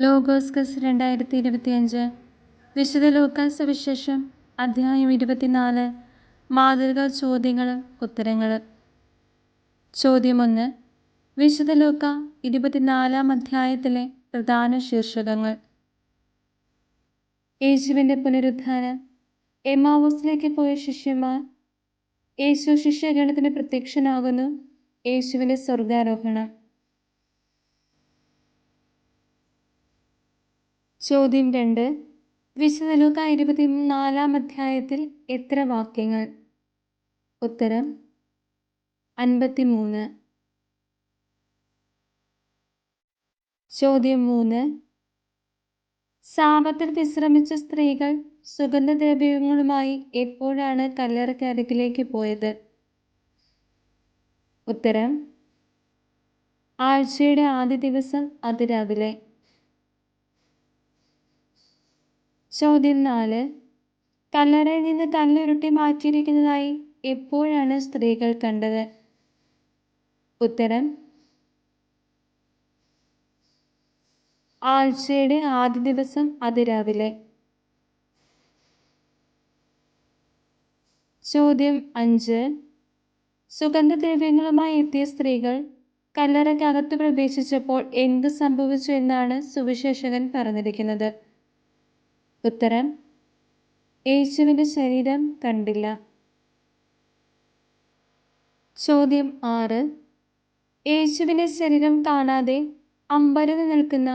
ലോഗോസ്കസ് രണ്ടായിരത്തി ഇരുപത്തിയഞ്ച് വിശുദ്ധ ലൂക്കാസ് സുവിശേഷം അധ്യായം ഇരുപത്തിനാല്. മാതൃകാ ചോദ്യങ്ങളും ഉത്തരങ്ങളും ചോദ്യമൊന്ന്. വിശുദ്ധ ലൂക്ക ഇരുപത്തിനാലാം അധ്യായത്തിലെ പ്രധാന ശീർഷകങ്ങൾ. യേശുവിന്റെ പുനരുദ്ധാനം. എമാവോസിലേക്ക് പോയ ശിഷ്യന്മാർ യേശു ശിഷ്യഗണത്തിന് പ്രത്യക്ഷനാകുന്നു. യേശുവിന്റെ സ്വർഗാരോഹണം ചോദ്യം രണ്ട്. വിശുദ്ധ ലൂക്ക ഇരുപത്തിനാലാം അധ്യായത്തിൽ എത്ര വാക്യങ്ങൾ? ഉത്തരം അൻപത്തി മൂന്ന് ചോദ്യം മൂന്ന്. സാപത്തിൽ വിശ്രമിച്ച സ്ത്രീകൾ സുഗന്ധദ്രവ്യങ്ങളുമായി എപ്പോഴാണ് കല്ലറക്കരികിലേക്ക് പോയത്? ഉത്തരം ആഴ്ചയുടെ ആദ്യ ദിവസം അതിരാവിലെ ചോദ്യം നാല് കല്ലറയിൽ നിന്ന് കല്ലുരുട്ടി മാറ്റിയിരിക്കുന്നതായി എപ്പോഴാണ് സ്ത്രീകൾ കണ്ടത്? ഉത്തരം ആഴ്ചയുടെ ആദ്യ ദിവസം അതിരാവിലെ ചോദ്യം അഞ്ച്. സുഗന്ധദ്രവ്യങ്ങളുമായി എത്തിയ സ്ത്രീകൾ കല്ലറയ്ക്കകത്ത് പ്രവേശിച്ചപ്പോൾ എന്ത് സംഭവിച്ചു എന്നാണ് സുവിശേഷകൻ പറഞ്ഞിരിക്കുന്നത്. ഉത്തരം യേശുവിന്റെ ശരീരം കണ്ടില്ല. ചോദ്യം ആറ് യേശുവിന്റെ ശരീരം കാണാതെ അമ്പരന്ന് നിൽക്കുന്ന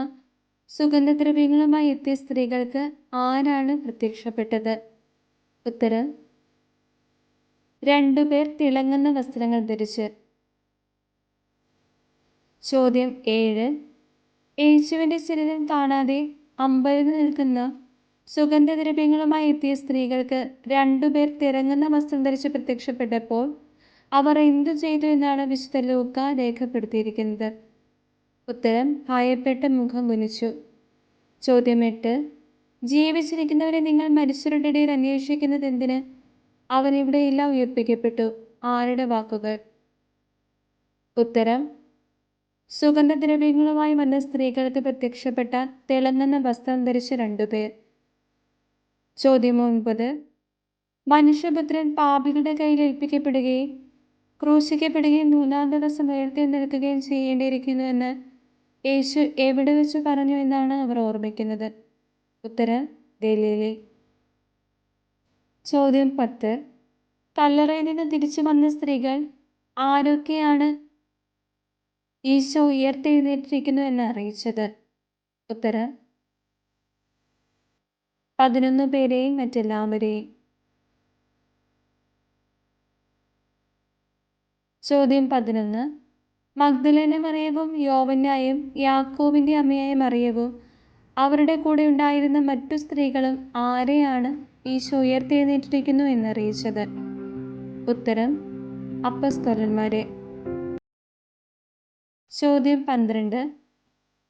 സുഗന്ധദ്രവ്യങ്ങളുമായി എത്തിയ സ്ത്രീകൾക്ക് ആരാണ് പ്രത്യക്ഷപ്പെട്ടത്? ഉത്തരം രണ്ടുപേർ തിളങ്ങുന്ന വസ്ത്രങ്ങൾ ധരിച്ച്. ചോദ്യം ഏഴ് യേശുവിന്റെ ശരീരം കാണാതെ അമ്പരന്ന് നിൽക്കുന്ന സുഗന്ധദ്രവ്യങ്ങളുമായി എത്തിയ സ്ത്രീകൾക്ക് രണ്ടുപേർ തിരങ്ങുന്ന വസ്ത്രം ധരിച്ച് പ്രത്യക്ഷപ്പെട്ടപ്പോൾ അവർ എന്തു ചെയ്തു എന്നാണ് വിശുദ്ധ ലൂക്ക രേഖപ്പെടുത്തിയിരിക്കുന്നത്? ഉത്തരം ഭയപ്പെട്ട മുഖം കുനിച്ചു. ചോദ്യം എട്ട് ജീവിച്ചിരിക്കുന്നവരെ നിങ്ങൾ മരിച്ചവരുടെ ഇടയിൽ അന്വേഷിക്കുന്നത് എന്തിന്? അവൻ ഇവിടെയെല്ലാം ഉയർപ്പിക്കപ്പെട്ടു. ആരുടെ വാക്കുകൾ? ഉത്തരം സുഗന്ധദ്രവ്യങ്ങളുമായി വന്ന സ്ത്രീകൾക്ക് പ്രത്യക്ഷപ്പെട്ട തിളങ്ങുന്ന വസ്ത്രം ധരിച്ച രണ്ടുപേർ ചോദ്യം ഒൻപത്. മനുഷ്യപുത്രൻ പാപികളുടെ കയ്യിൽ ഏൽപ്പിക്കപ്പെടുകയും ക്രൂശിക്കപ്പെടുകയും മൂന്നാം ദിവസം ഉയർത്തി നിൽക്കുകയും ചെയ്യേണ്ടിയിരിക്കുന്നുവെന്ന് യേശു എവിടെ വെച്ച് പറഞ്ഞു എന്നാണ് അവർ ഓർമ്മിക്കുന്നത്? ഉത്തരം ഗലീലി ചോദ്യം പത്ത്. കല്ലറയിൽ നിന്ന് തിരിച്ചു വന്ന സ്ത്രീകൾ ആരൊക്കെയാണ് ഈശോ ഉയർത്തെഴുന്നേറ്റിരിക്കുന്നു എന്ന് അറിയിച്ചത്? ഉത്തരം പതിനൊന്ന് പേരെയും മറ്റെല്ലാവരെയും. ചോദ്യം പതിനൊന്ന്. മഗ്ദലേന മറിയവും യോവന്നായും യാക്കോബിന്റെ അമ്മയായ മറിയവും അവരുടെ കൂടെ ഉണ്ടായിരുന്ന മറ്റു സ്ത്രീകളും ആരെയാണ് ഈശോ ഉയർത്തെഴുന്നേറ്റിരിക്കുന്നു എന്നറിയിച്ചത്? ഉത്തരം അപ്പസ്തോലന്മാരെ. ചോദ്യം പന്ത്രണ്ട്.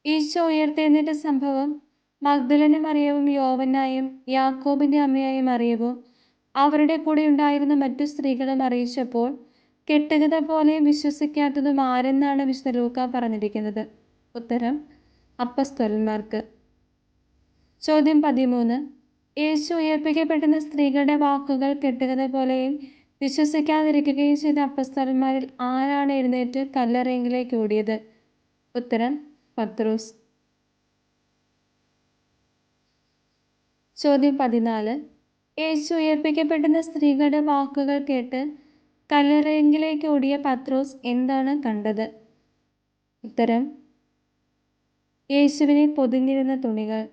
ഈശോ ഉയർത്തെഴുന്നേറ്റ സംഭവം മഗ്ദലന മറിയവും യോവനായും യാക്കോബിന്റെ അമ്മയായ മറിയവും അവരുടെ കൂടെ ഉണ്ടായിരുന്ന മറ്റു സ്ത്രീകളും അറിയിച്ചപ്പോൾ കെട്ടുകഥ പോലെ വിശ്വസിക്കാത്തതും ആരെന്നാണ് വിശുദ്ധ ലൂക്ക പറഞ്ഞിരിക്കുന്നത്? ഉത്തരം അപ്പസ്തോലന്മാർക്ക്. ചോദ്യം പതിമൂന്ന്. യേശു ഉയർപ്പിക്കപ്പെടുന്ന സ്ത്രീകളുടെ വാക്കുകൾ കെട്ടുകഥ പോലെയും വിശ്വസിക്കാതിരിക്കുകയും ചെയ്ത അപ്പസ്തോലന്മാരിൽ ആരാണ് എഴുന്നേറ്റ് കല്ലറയിലേക്ക് ഓടിയത്? ഉത്തരം പത്രോസ്. ചോദ്യം പതിനാല്. യേശു ഉയർപ്പിക്കപ്പെടുന്ന സ്ത്രീകളുടെ വാക്കുകൾ കേട്ട് കല്ലറയെങ്കിലേക്ക് ഓടിയ പത്രോസ് എന്താണ് കണ്ടത്? ഉത്തരം യേശുവിനെ പൊതിഞ്ഞിരുന്ന തുണികൾ.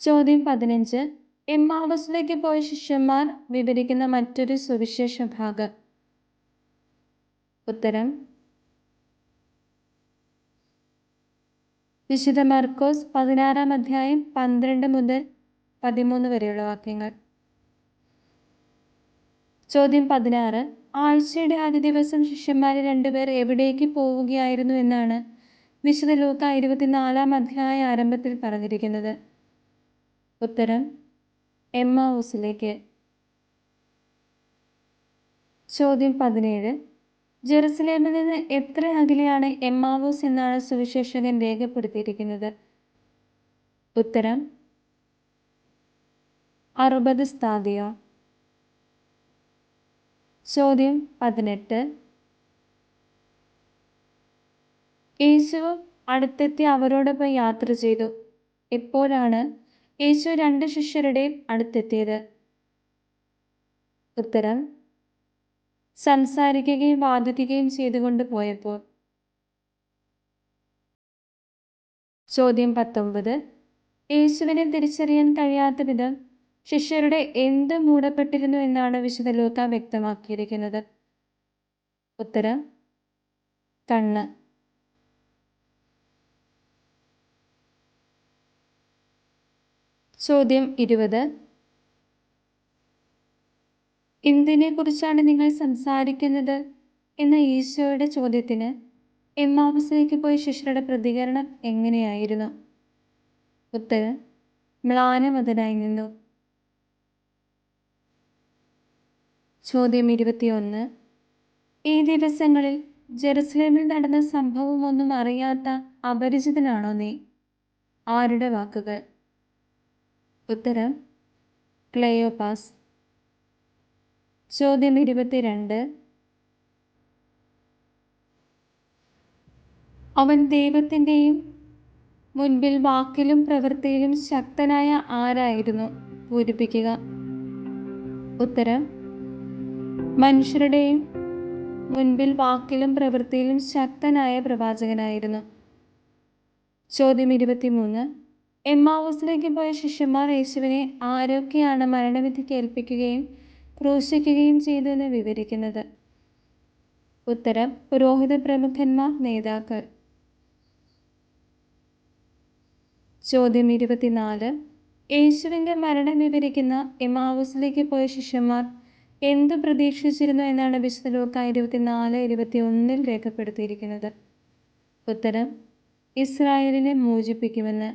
ചോദ്യം പതിനഞ്ച്. എമ്മാവസിലേക്ക് പോയ ശിഷ്യന്മാർ വിവരിക്കുന്ന മറ്റൊരു സുവിശേഷ ഭാഗം. ഉത്തരം വിശുദ്ധ മർക്കോസ് പതിനാറാം അധ്യായം പന്ത്രണ്ട് മുതൽ പതിമൂന്ന് വരെയുള്ള വാക്യങ്ങൾ. ചോദ്യം പതിനാറ്. ആഴ്ചയുടെ ആദ്യ ദിവസം ശിഷ്യന്മാരെ രണ്ടുപേർ എവിടേക്ക് പോവുകയായിരുന്നു എന്നാണ് വിശുദ്ധ ലൂക്ക ഇരുപത്തിനാലാം അധ്യായ ആരംഭത്തിൽ പറഞ്ഞിരിക്കുന്നത്. ഉത്തരം എമ്മ ഹൗസിലേക്ക് ചോദ്യം പതിനേഴ്. ജെറുസലേമിൽ നിന്ന് എത്ര അകലെയാണ് എമ്മാവൂസ് എന്നാണ് സുവിശേഷകൻ രേഖപ്പെടുത്തിയിരിക്കുന്നത്? ഉത്തരം അറുപത് സ്ഥാദിയോ ചോദ്യം പതിനെട്ട്. യേശു അടുത്തെത്തി അവരോടൊപ്പം യാത്ര ചെയ്തു. എപ്പോഴാണ് യേശു രണ്ട് ശിഷ്യരുടെയും അടുത്തെത്തിയത്? ഉത്തരം സംസാരിക്കുകയും വാദിക്കുകയും ചെയ്തുകൊണ്ട് പോയപ്പോൾ ചോദ്യം പത്തൊമ്പത്. യേശുവിനെ തിരിച്ചറിയാൻ കഴിയാത്ത വിധം ശിഷ്യരുടെ എന്ത് മൂടപ്പെട്ടിരുന്നു എന്നാണ് വിശുദ്ധ ലൂക്ക വ്യക്തമാക്കിയിരിക്കുന്നത്? ഉത്തരം കണ്ണ്. ചോദ്യം ഇരുപത്. എന്തിനെക്കുറിച്ചാണ് നിങ്ങൾ സംസാരിക്കുന്നത്? എന്ന ഈശോയുടെ ചോദ്യത്തിന് എമ്മാവസിലേക്ക് പോയ ശിഷ്യരുടെ പ്രതികരണം എങ്ങനെയായിരുന്നു? ഉത്തരം മ്ലാനമതനായി നിന്നു. ചോദ്യം ഇരുപത്തിയൊന്ന്. ഈ ദിവസങ്ങളിൽ ജെറുസലേമിൽ നടന്ന സംഭവമൊന്നും അറിയാത്ത അപരിചിതനാണോ നീ? ആരുടെ വാക്കുകൾ? ഉത്തരം ക്ലെയോപാസ്. ചോദ്യം ഇരുപത്തിരണ്ട്. അവൻ ദൈവത്തിന്റെയും മുൻപിൽ വാക്കിലും പ്രവൃത്തിയിലും ശക്തനായ ആരായിരുന്നു? പൂരിപ്പിക്കുക. ഉത്തരം മനുഷ്യരുടെയും മുൻപിൽ വാക്കിലും പ്രവൃത്തിയിലും ശക്തനായ പ്രവാചകനായിരുന്നു. ചോദ്യം ഇരുപത്തിമൂന്ന്. എമ്മാവൂസിലേക്ക് പോയ ശിഷ്യന്മാർ യേശുവിനെ ആരൊക്കെയാണ് മരണവിധിക്ക് ഏൽപ്പിക്കുകയും ക്രൂശിക്കുകയും ചെയ്തതെന്ന് വിവരിക്കുന്നത്. ഉത്തരം പുരോഹിത പ്രമുഖന്മാർ നേതാക്കൾ. ചോദ്യം ഇരുപത്തിനാല്. യേശുവിന്റെ മരണം വിവരിക്കുന്ന എമാവൂസിലേക്ക് പോയ ശിഷ്യന്മാർ എന്ത് പ്രതീക്ഷിച്ചിരുന്നു എന്നാണ് വിശുദ്ധ ലൂക്ക ഇരുപത്തിനാല് ഇരുപത്തി ഒന്നിൽ രേഖപ്പെടുത്തിയിരിക്കുന്നത്? ഉത്തരം ഇസ്രായേലിനെ മോചിപ്പിക്കുമെന്ന്.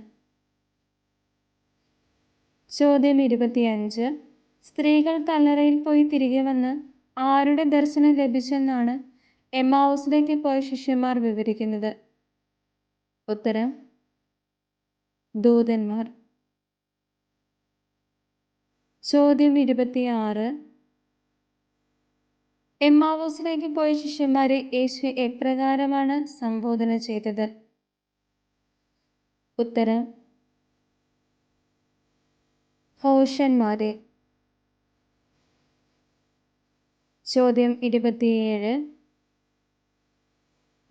ചോദ്യം ഇരുപത്തിയഞ്ച്. സ്ത്രീകൾ കല്ലറയിൽ പോയി തിരികെ വന്ന് ആരുടെ ദർശനം ലഭിച്ചെന്നാണ് എമ്മാവൂസിലേക്ക് പോയ ശിഷ്യന്മാർ വിവരിക്കുന്നത്. ഉത്തരം ദൂതന്മാർ. ചോദ്യം ഇരുപത്തിയാറ്. എമ്മാവൂസിലേക്ക് പോയ ശിഷ്യന്മാരെ യേശു എപ്രകാരമാണ് സംബോധന ചെയ്തത്? ഉത്തരം ഹോഷന്മാരെ ചോദ്യം ഇരുപത്തിയേഴ്.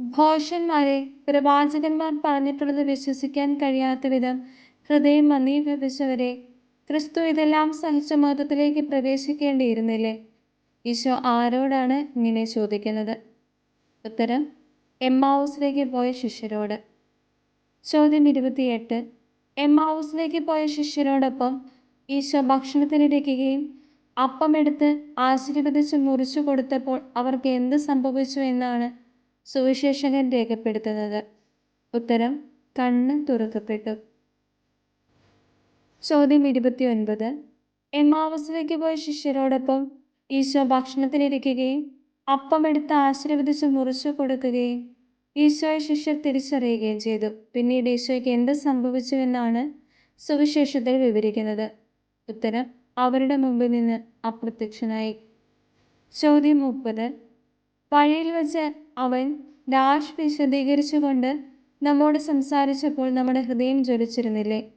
ഭോഷന്മാരെ പ്രവാചകന്മാർ പറഞ്ഞിട്ടുള്ളത് വിശ്വസിക്കാൻ കഴിയാത്ത വിധം ഹൃദയം മന്ദീഭവിച്ചവരെ ക്രിസ്തു ഇതെല്ലാം സഹിച്ച മതത്തിലേക്ക് പ്രവേശിക്കേണ്ടിയിരുന്നില്ലേ? ഈശോ ആരോടാണ് ഇങ്ങനെ ചോദിക്കുന്നത്? ഉത്തരം എമ്മാവൂസിലേക്ക് പോയ ശിഷ്യരോട്. ചോദ്യം ഇരുപത്തിയെട്ട്. എമ്മാവൂസിലേക്ക് പോയ ശിഷ്യരോടൊപ്പം ഈശോ ഭക്ഷണത്തിനിരിക്കുകയും അപ്പമെടുത്ത് ആശീർവദിച്ച് മുറിച്ചു കൊടുത്തപ്പോൾ അവർക്ക് എന്ത് സംഭവിച്ചു എന്നാണ് സുവിശേഷകൻ രേഖപ്പെടുത്തുന്നത്. ഉത്തരം കണ്ണ് തുറക്കപ്പെട്ടു. ചോദ്യം ഇരുപത്തി ഒൻപത് എമാവസ്ഥയ്ക്ക് പോയ ശിഷ്യരോടൊപ്പം ഈശോ ഭക്ഷണത്തിനിരിക്കുകയും അപ്പമെടുത്ത് ആശീർവദിച്ച് മുറിച്ചു കൊടുക്കുകയും ഈശോയെ ശിഷ്യർ തിരിച്ചറിയുകയും ചെയ്തു. പിന്നീട് ഈശോയ്ക്ക് എന്ത് സംഭവിച്ചു എന്നാണ് സുവിശേഷത്തിൽ വിവരിക്കുന്നത്. ഉത്തരം അവരുടെ മുമ്പിൽ നിന്ന് അപ്രത്യക്ഷനായി. ചോദ്യം മുപ്പത്. വഴിയിൽ വച്ച് അവൻ ഡാഷ് വിശദീകരിച്ചുകൊണ്ട് നമ്മോട് സംസാരിച്ചപ്പോൾ നമ്മുടെ ഹൃദയം ജ്വലിച്ചിരുന്നില്ലേ?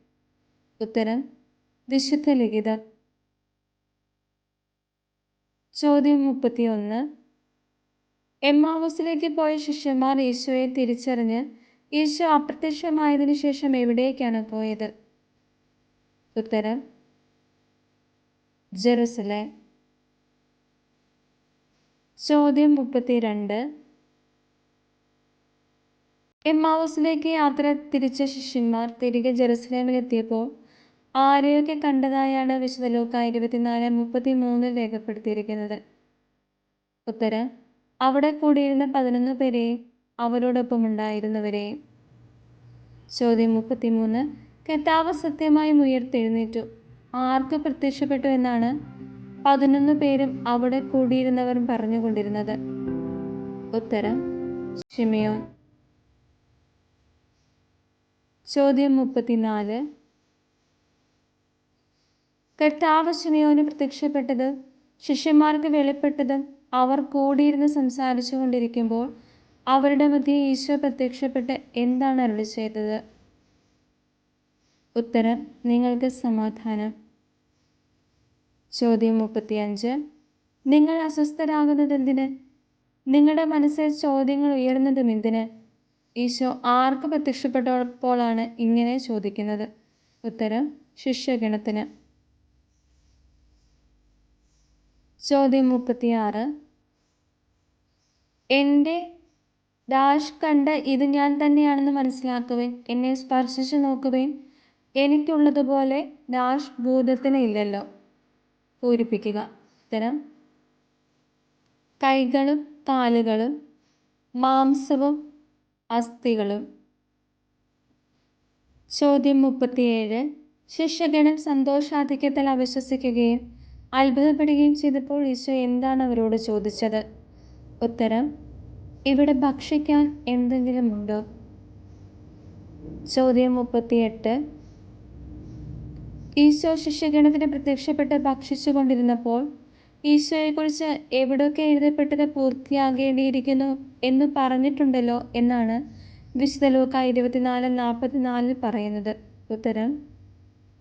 ഉത്തരം വിശുദ്ധ ലിഖിതം. ചോദ്യം മുപ്പത്തിയൊന്ന്. എമ്മാവൂസിലേക്ക് പോയ ശിഷ്യന്മാർ ഈശോയെ തിരിച്ചറിഞ്ഞ് ഈശോ അപ്രത്യക്ഷമായതിനു ശേഷം എവിടേക്കാണ് പോയത്? ഉത്തരം ജെറുസലേം. ചോദ്യം മുപ്പത്തിരണ്ട്. എമ്മാവൂസിലേക്ക് യാത്ര തിരിച്ച ശിഷ്യന്മാർ തിരികെ ജെറുസലേമിലെത്തിയപ്പോൾ ആരെയൊക്കെ കണ്ടതായാണ് വിശുദ്ധ ലൂക്ക ഇരുപത്തിനാല് മുപ്പത്തി മൂന്നിൽ രേഖപ്പെടുത്തിയിരിക്കുന്നത്. ഉത്തരം അവിടെ കൂടിയിരുന്ന പതിനൊന്ന് പേരെ അവരോടൊപ്പം ഉണ്ടായിരുന്നവരെ ചോദ്യം മുപ്പത്തിമൂന്ന് കർത്താവ് സത്യമായും ഉയർത്തെഴുന്നേറ്റു. ആർക്ക് പ്രത്യക്ഷപ്പെട്ടു എന്നാണ് പതിനൊന്ന് പേരും അവിടെ കൂടിയിരുന്നവരും പറഞ്ഞുകൊണ്ടിരുന്നത്. ഉത്തരം ഷിമിയോൻ ചോദ്യം മുപ്പത്തിനാല്. കർത്താവ് ഷിമിയോന് പ്രത്യക്ഷപ്പെട്ടത് ശിഷ്യന്മാർക്ക് വെളിപ്പെട്ടത് അവർ കൂടിയിരുന്ന് സംസാരിച്ചു കൊണ്ടിരിക്കുമ്പോൾ അവരുടെ മധ്യ ഈശോ പ്രത്യക്ഷപ്പെട്ട് എന്താണ് അരുളി ചെയ്തത് ഉത്തരം നിങ്ങൾക്ക് സമാധാനം. ചോദ്യം മുപ്പത്തിയഞ്ച്. നിങ്ങൾ അസ്വസ്ഥരാകുന്നത് എന്തിന് നിങ്ങളുടെ മനസ്സിൽ ചോദ്യങ്ങൾ ഉയരുന്നതും എന്തിന്? ഈശോ ആർക്ക് പ്രത്യക്ഷപ്പെട്ടപ്പോഴാണ് ഇങ്ങനെ ചോദിക്കുന്നത്? ഉത്തരം ശിഷ്യഗണത്തിന്. ചോദ്യം മുപ്പത്തിയാറ്. എന്റെ ഡാഷ് കണ്ട് ഇത് ഞാൻ തന്നെയാണെന്ന് മനസ്സിലാക്കുകയും എന്നെ സ്പർശിച്ചു നോക്കുകയും എനിക്കുള്ളതുപോലെ ഡാഷ് ഭൂതത്തിന് ഇല്ലല്ലോ പൂരിപ്പിക്കുക. ഉത്തരം കൈകളും കാലുകളും മാംസവും അസ്ഥികളും. ചോദ്യം മുപ്പത്തിയേഴ്. ശിഷ്യഗണൻ സന്തോഷാധിക്യത്തിൽ അവിശ്വസിക്കുകയും അത്ഭുതപ്പെടുകയും ചെയ്തപ്പോൾ ഈശോ എന്താണ് അവരോട് ചോദിച്ചത്? ഉത്തരം ഇവിടെ ഭക്ഷിക്കാൻ എന്തെങ്കിലുമുണ്ടോ ചോദ്യം മുപ്പത്തിയെട്ട്. ഈശോ ശിഷ്യഗണത്തിന് പ്രത്യക്ഷപ്പെട്ട് ഭക്ഷിച്ചു കൊണ്ടിരുന്നപ്പോൾ ഈശോയെക്കുറിച്ച് എവിടെയൊക്കെ എഴുതപ്പെട്ടത് പൂർത്തിയാകേണ്ടിയിരിക്കുന്നു എന്ന് പറഞ്ഞിട്ടുണ്ടല്ലോ എന്നാണ് വിശുദ്ധ ലൂക്ക ഇരുപത്തിനാല് നാൽപ്പത്തിനാലിൽ പറയുന്നത്. ഉത്തരം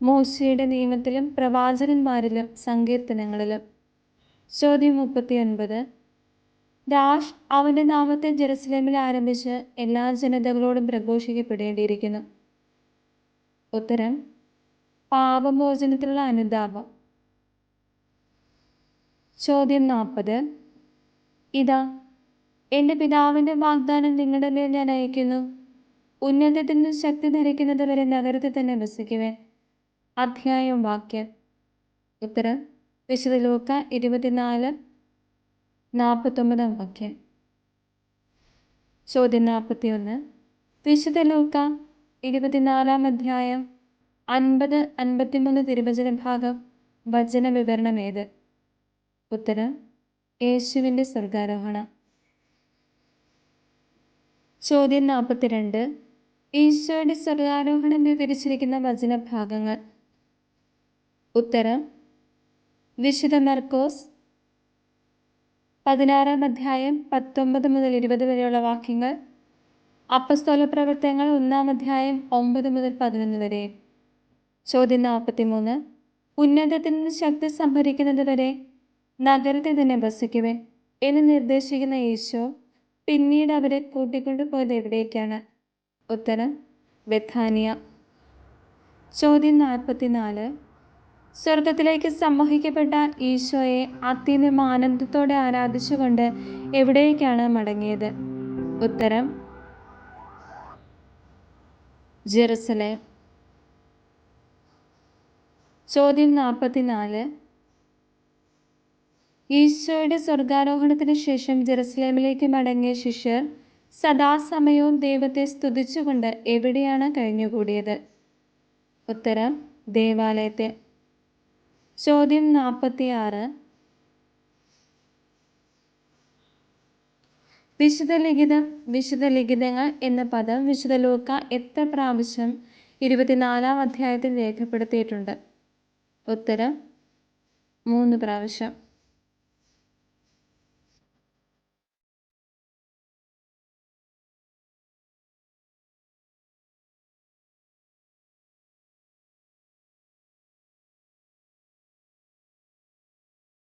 മോശയുടെ നിയമത്തിലും പ്രവാചകന്മാരിലും സങ്കീർത്തനങ്ങളിലും. ചോദ്യം മുപ്പത്തിയൊൻപത്. ഡാഷ് അവന്റെ നാമത്തെ ജെറുസലേമിൽ ആരംഭിച്ച് എല്ലാ ജനതകളോടും പ്രഘോഷിക്കപ്പെടേണ്ടിയിരിക്കുന്നു. ഉത്തരം പാപമോചനത്തിലുള്ള അനുതാപം. ചോദ്യം നാൽപ്പത്. ഇതാ എന്റെ പിതാവിന്റെ വാഗ്ദാനം നിങ്ങളുടെ മേൽ ഞാൻ അയക്കുന്നു ഉന്നതത്തിൽ നിന്ന് ശക്തി ധരിക്കുന്നത് വരെ നഗരത്തിൽ തന്നെ വസിക്കുവേ അധ്യായം വാക്യം. ഉത്തരം വിശുദ്ധ ലൂക്ക ഇരുപത്തിനാല് നാൽപ്പത്തൊമ്പതാം വാക്യം. ചോദ്യം നാൽപ്പത്തി ഒന്ന് വിശുദ്ധ ലൂക്ക ഇരുപത്തിനാലാം അധ്യായം അൻപത് അൻപത്തിമൂന്ന് തിരുവചന ഭാഗം വചന വിവരണം ഏത്? ഉത്തരം യേശുവിന്റെ സ്വർഗാരോഹണം. ചോദ്യം നാൽപ്പത്തിരണ്ട്. ഈശോയുടെ സ്വർഗാരോഹണം വിവരിച്ചിരിക്കുന്ന വചനഭാഗങ്ങൾ ഉത്തരം വിശുദ്ധ മർക്കോസ് പതിനാറാം അധ്യായം പത്തൊമ്പത് മുതൽ ഇരുപത് വരെയുള്ള വാക്യങ്ങൾ അപ്പസ്തോല പ്രവർത്തനങ്ങൾ ഒന്നാം അധ്യായം ഒമ്പത് മുതൽ പതിനൊന്ന് വരെ. ചോദ്യം നാൽപ്പത്തി മൂന്ന് ഉന്നതത്തിൽ നിന്ന് ശക്തി സംഭരിക്കുന്നത് വരെ നഗരത്തിൽ തന്നെ വസിക്കുവൻ എന്ന് നിർദ്ദേശിക്കുന്ന ഈശോ പിന്നീട് അവരെ കൂട്ടിക്കൊണ്ടു പോയത് എവിടേക്കാണ്? ഉത്തരം ബെഥാനിയ. ചോദ്യം നാൽപ്പത്തിനാല്. സ്വർഗത്തിലേക്ക് സമ്മോഹിക്കപ്പെട്ട ഈശോയെ അത്യന്തം ആനന്ദത്തോടെ ആരാധിച്ചുകൊണ്ട് എവിടേക്കാണ് മടങ്ങിയത്? ഉത്തരം ജെറുസലേം. ചോദ്യം നാൽപ്പത്തിനാല് ഈശോയുടെ സ്വർഗാരോഹണത്തിന് ശേഷം ജെറുസലേമിലേക്ക് മടങ്ങിയ ശിഷ്യർ സദാസമയവും ദൈവത്തെ സ്തുതിച്ചുകൊണ്ട് എവിടെയാണ് കഴിഞ്ഞുകൂടിയത്? ഉത്തരം ദേവാലയത്തെ. ചോദ്യം നാൽപ്പത്തിയാറ് വിശുദ്ധ ലിഖിതം വിശുദ്ധ ലിഖിതങ്ങൾ എന്ന പദം വിശുദ്ധ ലൂക്ക എത്ര പ്രാവശ്യം ഇരുപത്തിനാലാം അധ്യായത്തിൽ രേഖപ്പെടുത്തിയിട്ടുണ്ട്? ഉത്തരം മൂന്ന് പ്രാവശ്യം.